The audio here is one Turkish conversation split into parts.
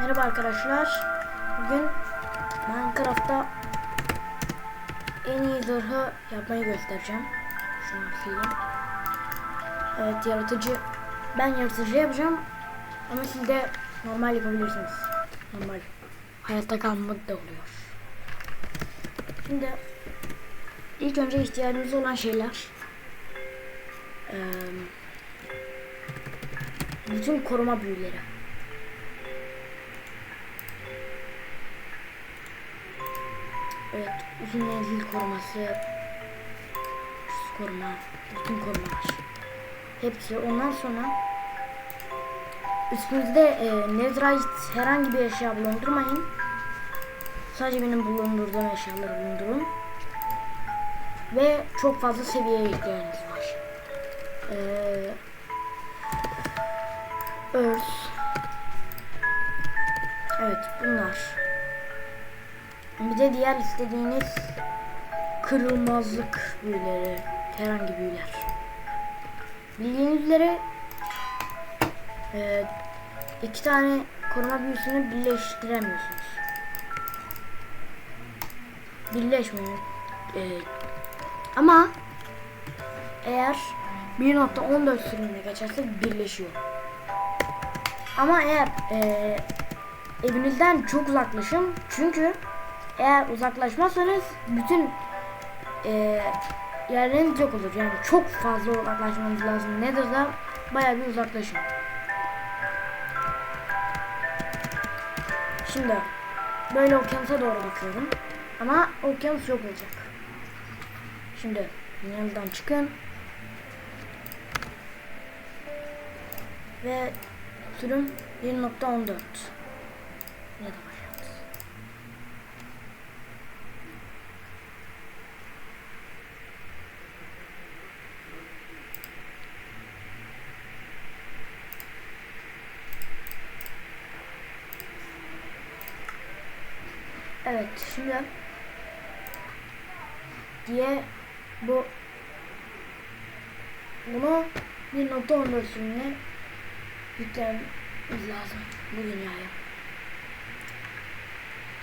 Merhaba arkadaşlar. Bugün Minecraft'ta en iyi zırhı yapmayı göstereceğim. Şunu sileyim. Evet yaratıcı. Ben yaratıcı yapacağım. Ama siz de normal yapabilirsiniz. Normal. Hayatta kalmak da oluyor. Şimdi ilk önce ihtiyacımız olan şeyler. Bütün koruma büyüleri. Evet, uzun menzil koruması, üst koruma, bütün korumalar. Hepsi ondan sonra üstünüzde e, netherite herhangi bir eşya bulundurmayın. Sadece benim bulundurduğum eşyaları bulundurun. Ve çok fazla seviyeye ihtiyacınız var. Eee Earth. Evet bunlar. Bir de diğer istediğiniz kırılmazlık büyüleri, herhangi büyüler. Bildiğiniz üzere e, iki tane koruma büyüsünü birleştiremiyorsunuz. Birleşmiyor. E, ama eğer 1.14 sürümüne geçerse birleşiyor. Ama eğer e, evinizden çok uzaklaşın. Çünkü eğer uzaklaşmazsanız bütün e, yerleriniz yok olur. Yani çok fazla uzaklaşmanız lazım. Nedir da bayağı bir uzaklaşın. Şimdi böyle okyanusa doğru bakıyorum. Ama okyanus yok olacak. Şimdi yanından çıkın. Ve sürüm 1.14 ne de Evet şimdi diye bu bunu 1.14 sürümüne yüklememiz lazım bu dünyaya.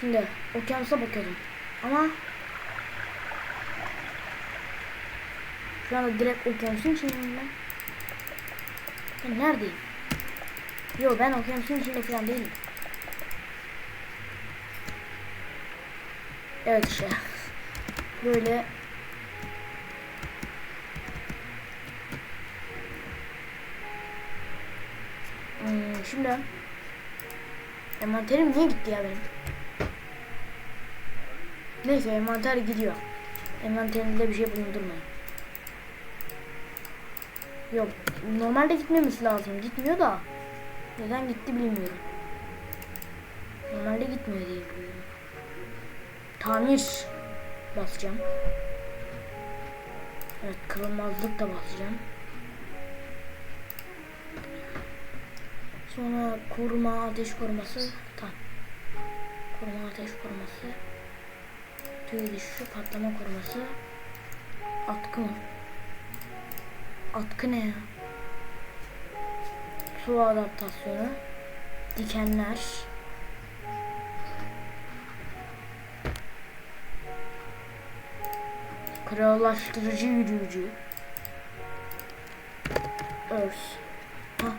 Şimdi okyanusa bakıyordum ama şu anda direkt okyanusun içindeyim ben. Ben neredeyim? Yo ben okyanusun içinde falan değilim. Evet işte. Böyle Hmm, şimdi envanterim niye gitti ya benim? Neyse envanter gidiyor. Envanterimde bir şey bulundurmayın. Yok normalde gitmemesi lazım. Gitmiyor da neden gitti bilmiyorum. Normalde gitmiyor diye biliyorum. Tamir basacağım. Evet kırılmazlık da basacağım. Sonra koruma, ateş koruması. Tam. Koruma, ateş koruması. Tüy düşüşü, patlama koruması. Atkı mı? Atkı ne ya? Su adaptasyonu. Dikenler. Krallaştırıcı yürüyücü. Hah.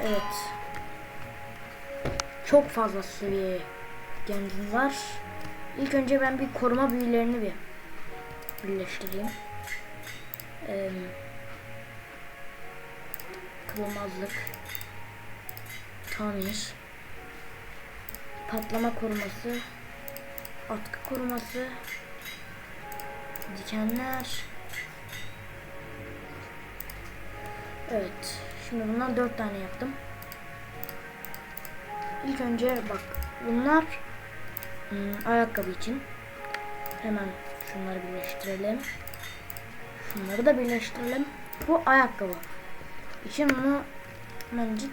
Evet. Çok fazla seviye var. İlk önce ben bir koruma büyülerini bir birleştireyim. Ee, kırılmazlık, tamir, patlama koruması, atkı koruması, dikenler. Evet. Şimdi bundan dört tane yaptım. İlk önce bak bunlar hmm, ayakkabı için. Hemen şunları birleştirelim. Şunları da birleştirelim. Bu ayakkabı. için bunu git.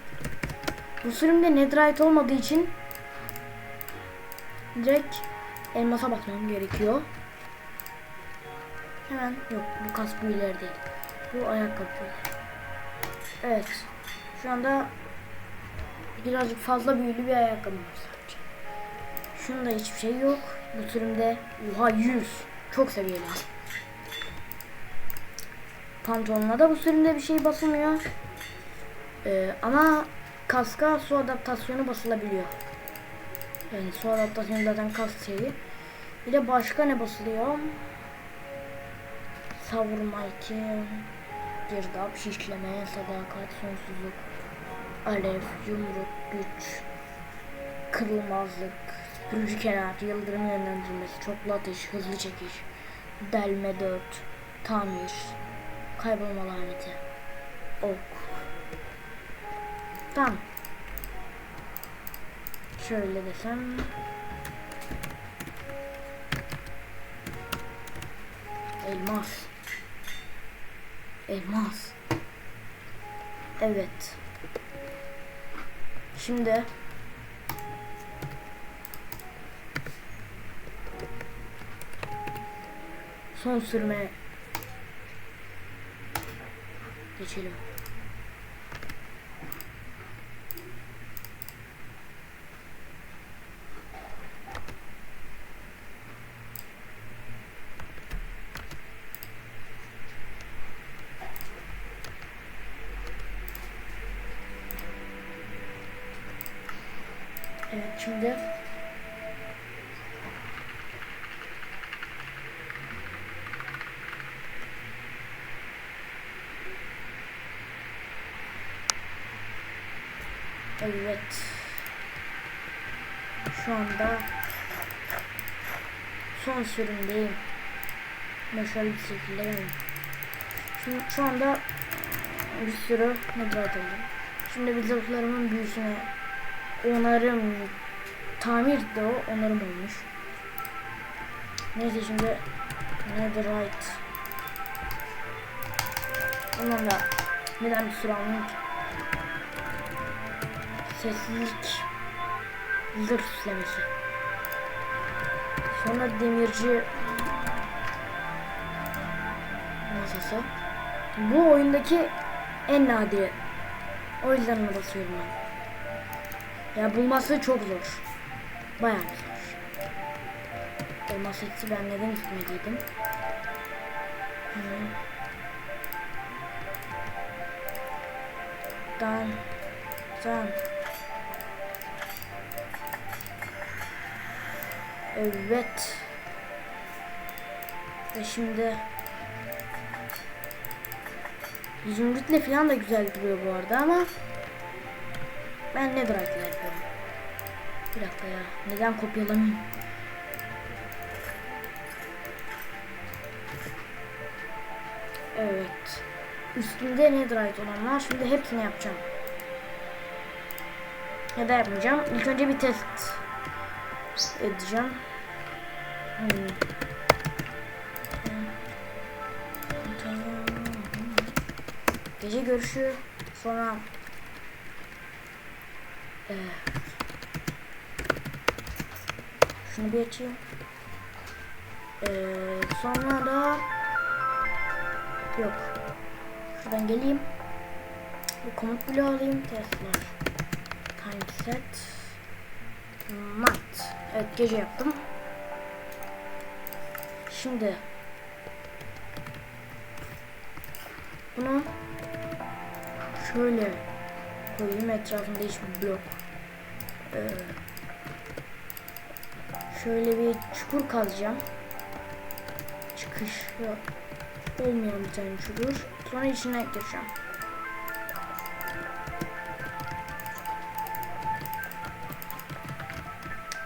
Bu sürümde netherite olmadığı için direkt elmasa basmam gerekiyor. Hemen yok bu kas büyüleri değil. Bu ayakkabı. Evet. Şu anda Birazcık fazla büyülü bir ayakkabı var sadece. Şunda hiçbir şey yok. Bu sürümde oha 100. Çok seviyeli. Pantolonuna da bu sürümde bir şey basılmıyor. Ee, ama kaska su adaptasyonu basılabiliyor. Yani su adaptasyonu zaten kask şeyi. Bir de başka ne basılıyor? Savurma 2, girdap, şişleme, sadakat, sonsuzluk, alev, yumruk, güç, kırılmazlık, süpürücü kenar, yıldırım yönlendirmesi, çoklu ateş, hızlı çekiş, delme 4, tamir, kaybolma laneti, ok. Tamam. Şöyle desem. Elmas. Elmas. Evet. Şimdi son sürme geçelim. Evet şimdi Evet. Şu anda son sürümdeyim. Başarılı bir şekilde. Şimdi şu anda bir sürü nedret aldım. Şimdi bilgisayarlarımın büyüsüne onarım tamir de o onarım olmuş. Neyse şimdi netherite Ondan da neden bir sürü almayayım ki? Sessizlik zırh süslemesi. Sonra demirci masası. Bu oyundaki en nadiri. O yüzden ona basıyorum ben. Ya bulması çok zor. Bayağı zor. Elmas seti ben neden üstüme giydim? Hmm. Dan. Dan. Evet. Ve şimdi Zümrütle falan da güzel duruyor bu arada ama ben ne bırakla yapıyorum. Bir dakika ya. Neden kopyalamıyorum? Evet. Üstünde netherite olan var. Şimdi hepsini yapacağım. Ya da yapmayacağım. İlk önce bir test edeceğim. Hmm. Gece görüşü sonra ee, şunu bir açayım. Ee, sonra da yok. Şuradan geleyim. Bu komut bloğu alayım. Testler. Time set. Mat. Evet gece yaptım. Şimdi bunu şöyle koyayım etrafında hiçbir blok. Ee, şöyle bir çukur kazacağım. Çıkış yok. Olmayan bir tane çukur. Sonra içine gireceğim.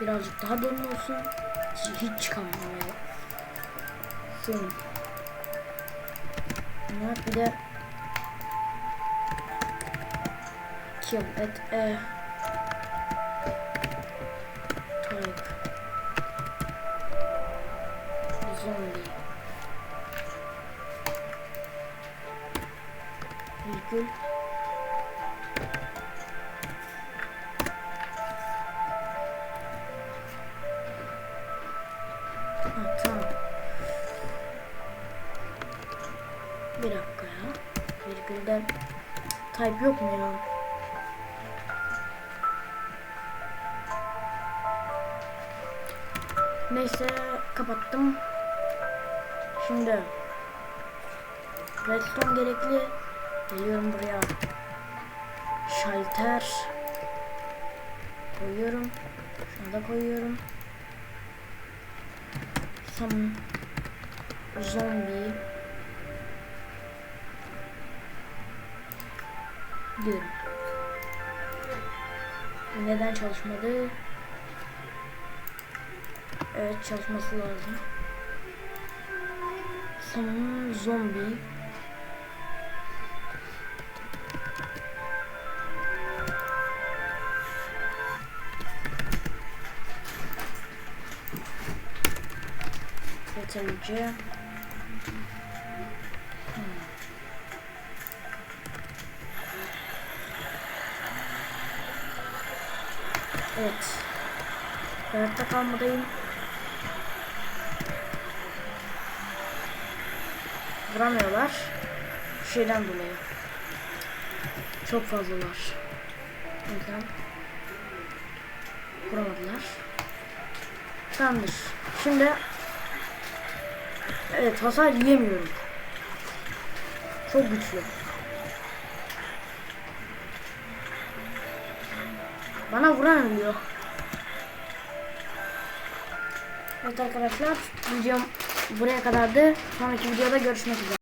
Birazcık daha derin olsun. Hiç, hiç çıkamamaya. Sığın. Bunlar bir de kill at a yaptın? Ha, tamam. Bir dakika ya. Bir Virgülden type yok mu ya? Neyse kapattım. Şimdi redstone gerekli Geliyorum buraya. Şalter koyuyorum. Şunu da koyuyorum. Some zombie diyorum. Neden çalışmadı? Evet çalışması lazım. Some zombie Hmm. Evet. Hayatta kalmadayım. Vuramıyorlar. Bu şeyden dolayı. Çok fazlalar. Yüzden vuramadılar. Tamamdır. Şimdi Evet hasar yiyemiyorum. Çok güçlü. Bana vuran ölüyor. Evet arkadaşlar videom buraya kadardı. Sonraki videoda görüşmek üzere.